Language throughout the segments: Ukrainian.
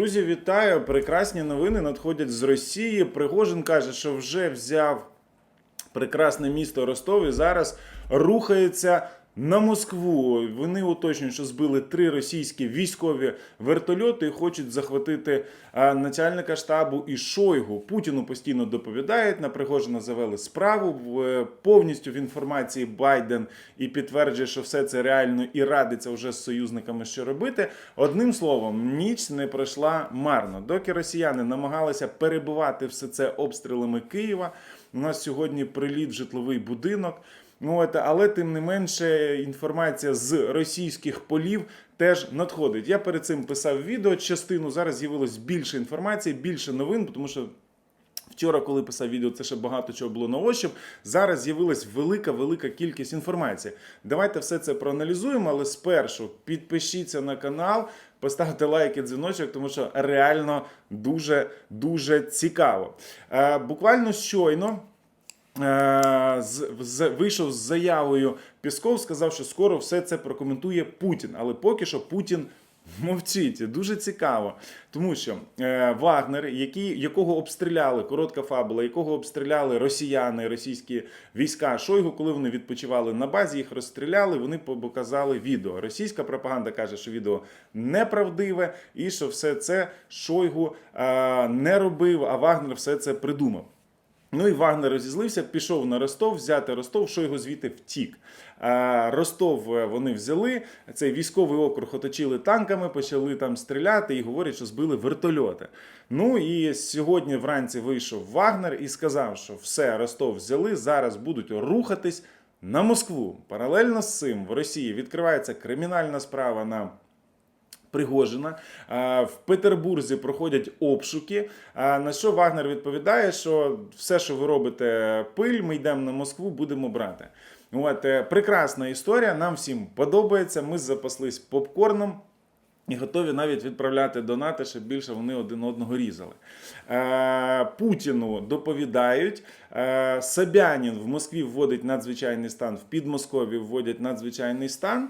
Друзі, вітаю! Прекрасні новини надходять з Росії. Пригожин каже, що вже взяв прекрасне місто Ростов і зараз рухається на Москву. Вони уточнюють, що збили три російські військові вертольоти і хочуть захватити начальника штабу і Шойгу. Путіну постійно доповідають. На Пригожина завели справу. Е, Повністю в інформації Байден і підтверджує, що все це реально і радиться вже з союзниками, що робити. Одним словом, ніч не пройшла марно. Доки росіяни намагалися перебивати все це обстрілами Києва. У нас сьогодні приліт житловий будинок. Ну, але тим не менше інформація з російських полів теж надходить. Я перед цим писав відео частину. Зараз з'явилось більше інформації, більше новин, тому що. Вчора, коли писав відео, це ще багато чого було на ощуп. Зараз з'явилась велика, велика кількість інформації. Давайте все це проаналізуємо, але спершу підпишіться на канал, поставте лайк і дзвіночок, тому що реально дуже дуже цікаво. Е, буквально щойно. Е, вийшов з заявою Пісков, сказав, що скоро все це прокоментує Путін. Але поки що Путін мовчить. Дуже цікаво. Тому що е, Вагнер, який, якого обстріляли, коротка фабула, якого обстріляли росіяни, російські війська Шойгу, коли вони відпочивали на базі, їх розстріляли, вони показали відео. Російська пропаганда каже, що відео неправдиве і що все це Шойгу е, не робив, а Вагнер все це придумав. Ну і Вагнер розізлився, пішов на Ростов, взяти Ростов, що його звідти втік. А, Ростов е, вони взяли, цей військовий округ оточили танками, почали там стріляти і говорять, що збили вертольоти. Ну і сьогодні вранці вийшов Вагнер і сказав, що все, Ростов взяли, зараз будуть рухатись на Москву. Паралельно з цим в Росії відкривається кримінальна справа на Пригожина. В Петербурзі проходять обшуки. На що Вагнер відповідає, що все, що ви робите, пиль, ми йдемо на Москву, будемо брати. От, е, прекрасна історія, нам всім подобається. Ми запаслись попкорном. І готові навіть відправляти донати, щоб більше вони один одного різали. Е, Путіну доповідають. Е, Собянін в Москві вводить надзвичайний стан, в Підмосков'ї вводять надзвичайний стан.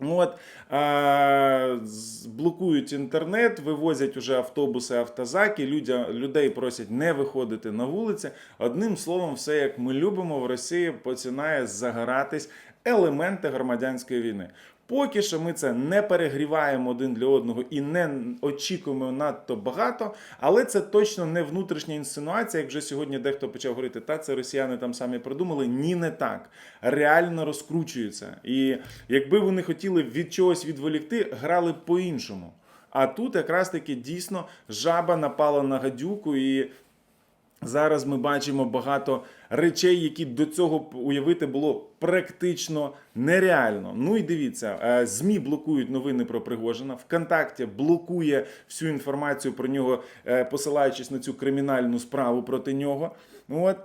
От, е, блокують інтернет, вивозять уже автобуси, автозаки, людя, людей просять не виходити на вулиці. Одним словом, все як ми любимо, в Росії починає загоратись елементи громадянської війни. Поки що ми це не перегріваємо один для одного і не очікуємо надто багато, але це точно не внутрішня інсинуація, як вже сьогодні дехто почав говорити, та це росіяни там самі придумали. Ні, не так. Реально розкручується. І якби вони хотіли від чогось відволікти, грали б по-іншому. А тут якраз таки дійсно жаба напала на гадюку і Зараз ми бачимо багато речей, які до цього уявити було практично нереально. Ну і дивіться, е, змі блокують новини про Пригожина. ВКонтакті блокує всю інформацію про нього, е, посилаючись на цю кримінальну справу проти нього. От.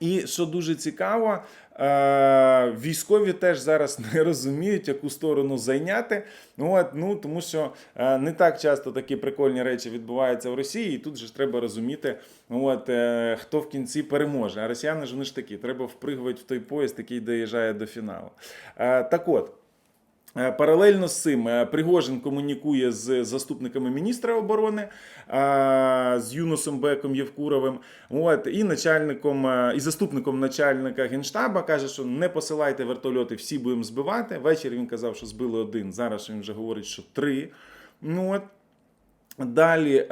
І що дуже цікаво, е, військові теж зараз не розуміють, яку сторону зайняти. Ну, От, ну, тому що е, не так часто такі прикольні речі відбуваються в Росії, і тут же ж треба розуміти, ну, от, е, хто в кінці переможе. А росіяни ж вони ж такі, треба впригувати в той поїзд, який доїжджає до фіналу. Так от. Е, Паралельно з цим е, Пригожин комунікує з заступниками міністра оборони, е, з Юнусом Беком Євкуровим, от, і начальником, і заступником начальника генштаба каже, що не посилайте вертольоти, всі будемо збивати. Ввечері він казав, що збили один. Зараз він вже говорить, що три. Ну от. Далі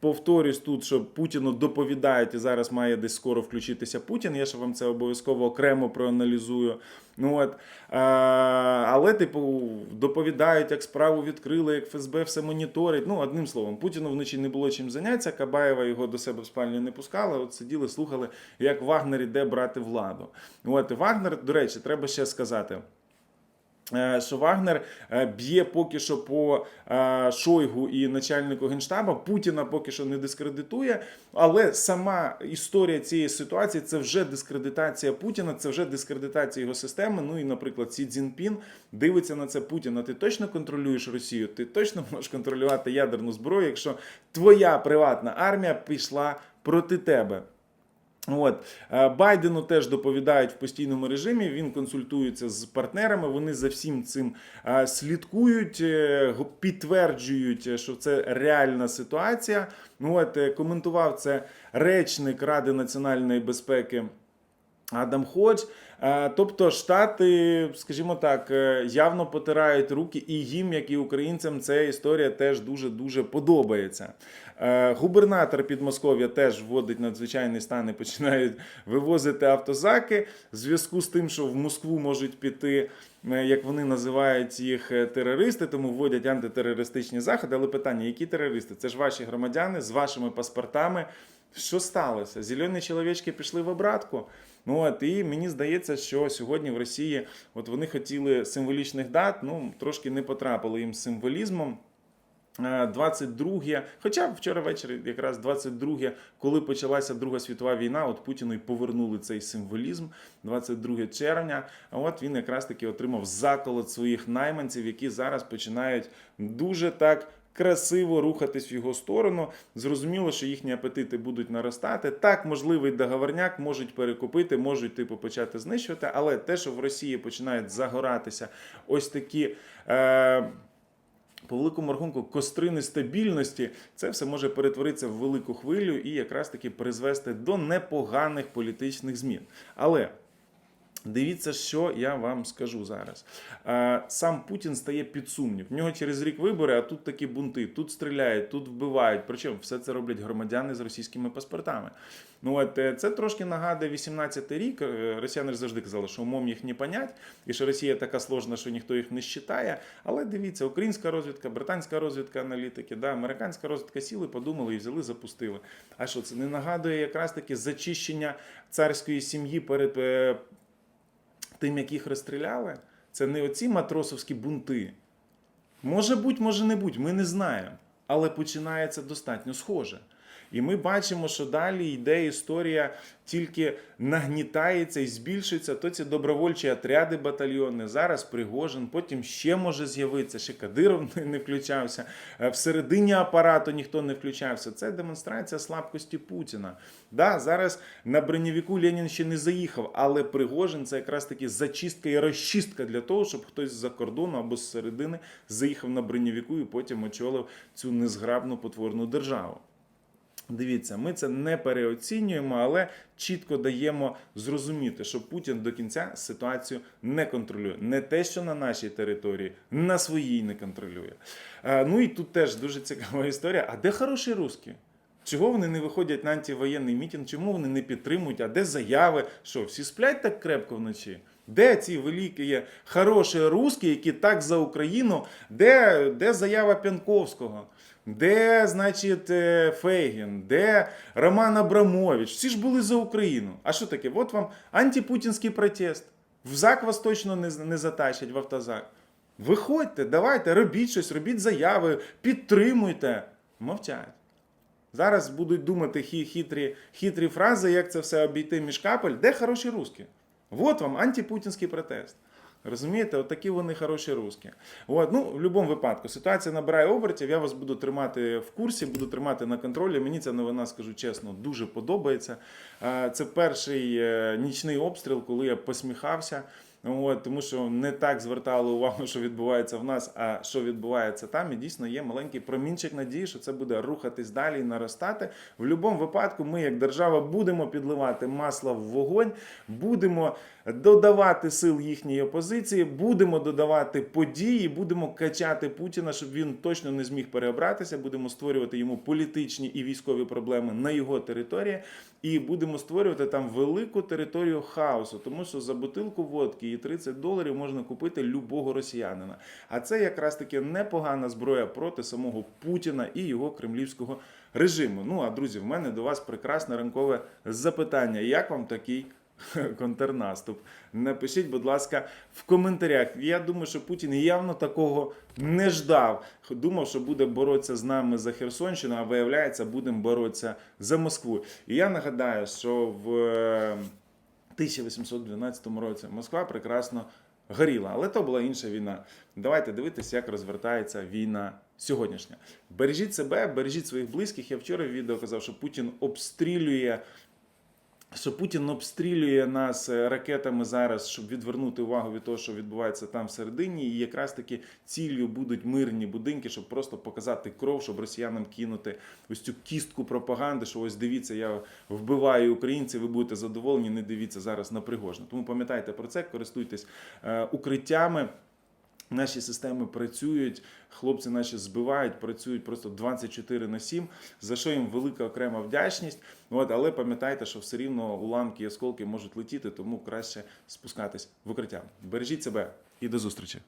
повторюсь тут, що Путіну доповідають, і зараз має десь скоро включитися Путін. Я ще вам це обов'язково окремо проаналізую. Ну от, е, але, типу, доповідають, як справу відкрили, як ФСБ все моніторить. Ну, одним словом, Путіну вночі не було чим зайнятися. Кабаєва його до себе в спальню не пускала. От сиділи, слухали, як Вагнер іде брати владу. От Вагнер, до речі, треба ще сказати. Е, Що Вагнер е, б'є поки що по е, Шойгу і начальнику генштаба. Путіна поки що не дискредитує, але сама історія цієї ситуації це вже дискредитація Путіна, це вже дискредитація його системи. Ну і, наприклад, Сі Цзіньпін дивиться на це Путіна. Ти точно контролюєш Росію? Ти точно можеш контролювати ядерну зброю, якщо твоя приватна армія пішла проти тебе. От Е, Байдену теж доповідають в постійному режимі. Він консультується з партнерами. Вони за всім цим е, слідкують, е, підтверджують, що це реальна ситуація. От коментував це речник Ради національної безпеки. Адам Ходж. Е, Тобто Штати, скажімо так, е, явно потирають руки, і їм, як і українцям, ця історія теж дуже дуже подобається. Е, Губернатор Підмосков'я теж вводить надзвичайний стан і починають вивозити автозаки в зв'язку з тим, що в Москву можуть піти, як вони називають їх терористи, тому вводять антитерористичні заходи. Але питання: які терористи? Це ж ваші громадяни з вашими паспортами. Що сталося? Зелені чоловічки пішли в обратку. Ну от і мені здається, що сьогодні в Росії от вони хотіли символічних дат, ну трошки не потрапили їм з символізмом. Е, 22, хоча вчора ввечері, якраз 22, коли почалася Друга світова війна, от Путіну й повернули цей символізм 22 червня. А от він якраз таки отримав заколот своїх найманців, які зараз починають дуже так. Красиво рухатись в його сторону. Зрозуміло, що їхні апетити будуть наростати. Так, можливий договорняк можуть перекупити, можуть типу почати знищувати, але те, що в Росії починають загоратися ось такі. Е- по великому рахунку костри нестабільності, це все може перетворитися в велику хвилю і якраз таки призвести до непоганих політичних змін. Але дивіться, що я вам скажу зараз. Е, Сам Путін стає під сумнів. В нього через рік вибори, а тут такі бунти, тут стріляють, тут вбивають. Причому все це роблять громадяни з російськими паспортами. Ну от е, це трошки нагадує 18-й рік. Е, Росіяни ж завжди казали, що умом їх не понять, і що Росія така сложна, що ніхто їх не считає. Але дивіться, українська розвідка, британська розвідка аналітики, да, американська розвідка сіли, подумали і взяли, запустили. А що це не нагадує якраз таки зачищення царської сім'ї перед тим, як їх розстріляли? Це не оці матросовські бунти. Може бути, може не бути, ми не знаємо. Але починається достатньо схоже. І ми бачимо, що далі йде історія, тільки нагнітається і збільшується. То ці добровольчі отряди батальйони. Зараз Пригожин, потім ще може з'явитися, ще Кадиров не- включався. Е, Всередині апарату ніхто не включався. Це демонстрація слабкості Путіна. Да, зараз на бронєвіку Ленін ще не заїхав, але Пригожин це якраз таки зачистка і розчистка для того, щоб хтось з-за кордону або з середини заїхав на бронєвіку і потім очолив цю незграбну потворну державу. Дивіться, ми це не переоцінюємо, але чітко даємо зрозуміти, що Путін до кінця ситуацію не контролює. Не те, що на нашій території, на своїй не контролює. Е, Ну і тут теж дуже цікава історія. А де хороші русські? Чого вони не виходять на антивоєнний мітинг? Чому вони не підтримують? А де заяви? Що, всі сплять так крепко вночі? Де ці великі хороші русські, які так за Україну? Де, де заява Пянковського? Де, значить, е, Фейгін, де Роман Абрамович? Всі ж були за Україну. А що таке? От вам антипутінський протест. В ЗАК вас точно не, не затащать в автозак. Виходьте, давайте, робіть щось, робіть заяви, підтримуйте. Мовчать. Зараз будуть думати хі- хитрі, хитрі фрази, як це все обійти між капель. Де хороші русські? От вам антипутінський протест. Розумієте, от такі вони хороші русські. От, ну, в будь-якому випадку ситуація набирає обертів. Я вас буду тримати в курсі, буду тримати на контролі. Мені ця новина, скажу чесно, дуже подобається. Е, Це перший е, нічний обстріл, коли я посміхався. От, тому що не так звертали увагу, що відбувається в нас, а що відбувається там. І дійсно є маленький промінчик надії, що це буде рухатись далі і наростати. В будь-якому випадку, ми, як держава, будемо підливати масло в вогонь, будемо додавати сил їхньої опозиції, будемо додавати події, будемо качати Путіна, щоб він точно не зміг переобратися. Будемо створювати йому політичні і військові проблеми на його території, і будемо створювати там велику територію хаосу, тому що за бутилку водки і 30 доларів можна купити любого росіянина. А це якраз таки непогана зброя проти самого Путіна і його кремлівського режиму. Ну а друзі, в мене до вас прекрасне ранкове запитання. Як вам такий? Контрнаступ. Напишіть, будь ласка, в коментарях. Я думаю, що Путін явно такого не ждав. Думав, що буде боротися з нами за Херсонщину, а виявляється, будемо боротися за Москву. І я нагадаю, що в е, 1812 році Москва прекрасно горіла, але то була інша війна. Давайте дивитися, як розвертається війна сьогоднішня. Бережіть себе, бережіть своїх близьких. Я вчора в відео казав, що Путін обстрілює що Путін обстрілює нас е, ракетами зараз, щоб відвернути увагу від того, що відбувається там всередині, і якраз таки ціллю будуть мирні будинки, щоб просто показати кров, щоб росіянам кинути ось цю кістку пропаганди, що ось дивіться, я вбиваю українців, ви будете задоволені. Не дивіться зараз на Пригожина. Тому пам'ятайте про це, користуйтесь е, укриттями. Наші системи працюють, хлопці наші збивають, працюють просто 24 на 7, за що їм велика окрема вдячність. От, але пам'ятайте, що все рівно уламки і осколки можуть летіти, тому краще спускатись в укриття. Бережіть себе і до зустрічі!